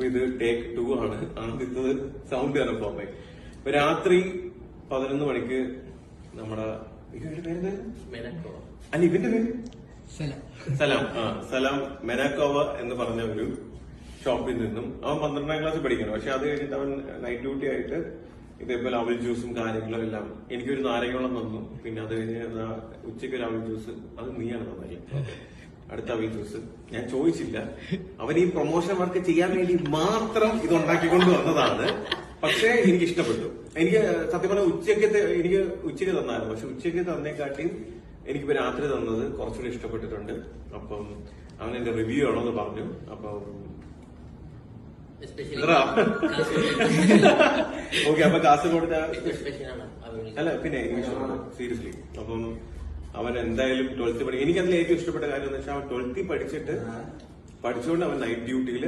അപ്പൊ ഇത് take to ആണ്. ആദ്യത്തത് സൗണ്ട് തന്നെ ഫ്ലോപ്പായി ഇപ്പൊ രാത്രി പതിനൊന്ന് മണിക്ക് നമ്മുടെ അല്ല ഇവന്റെ പേര്? സലാം. ആ സലാം മെനാക്കോവ എന്ന് പറഞ്ഞ ഒരു ഷോപ്പിൽ നിന്നും അവൻ പന്ത്രണ്ടാം ക്ലാസ് പഠിക്കണം. പക്ഷെ അത് കഴിഞ്ഞിട്ട് അവൻ നൈറ്റ് ഡ്യൂട്ടി ആയിട്ട് ഇതേപോലെ അവൽ ജ്യൂസും കാര്യങ്ങളും എല്ലാം എനിക്കൊരു നാരങ്ങളും തന്നു. പിന്നെ അത് കഴിഞ്ഞ് ഉച്ചയ്ക്ക് ഒരു അവൽ ജ്യൂസ് അത് നീയാണ് തന്നല്ലേ അടുത്ത വീസസ് ഞാൻ ചോദിച്ചില്ല. അവൻ ഈ പ്രൊമോഷൻ വർക്ക് ചെയ്യാൻ വേണ്ടി മാത്രം ഇത് ഉണ്ടാക്കിക്കൊണ്ട് വന്നതാണ്. പക്ഷേ എനിക്ക് ഇഷ്ടപ്പെട്ടു എനിക്ക് സത്യം പറഞ്ഞാൽ ഉച്ചയ്ക്ക് എനിക്ക് ഉച്ചയ്ക്ക് തന്നായിരുന്നു. പക്ഷെ ഉച്ചയ്ക്ക് തന്നേക്കാട്ടിയും എനിക്കിപ്പോ രാത്രി തന്നത് കുറച്ചുകൂടി ഇഷ്ടപ്പെട്ടിട്ടുണ്ട്. അപ്പം അവൻ എന്റെ റിവ്യൂ എന്ന് പറഞ്ഞു. അപ്പം. ഓക്കെ അപ്പൊ കാസർഗോഡ് അല്ല പിന്നെ സീരിയസ്ലി അപ്പം അവൻ എന്തായാലും ട്വൽത്ത് പഠിക്കും എനിക്ക് അതിൽ ഏറ്റവും ഇഷ്ടപ്പെട്ട കാര്യം എന്ന് വെച്ചാൽ അവൻ ട്വൽത്തിൽ പഠിച്ചിട്ട് പഠിച്ചുകൊണ്ട് അവൻ നൈറ്റ് ഡ്യൂട്ടിയിൽ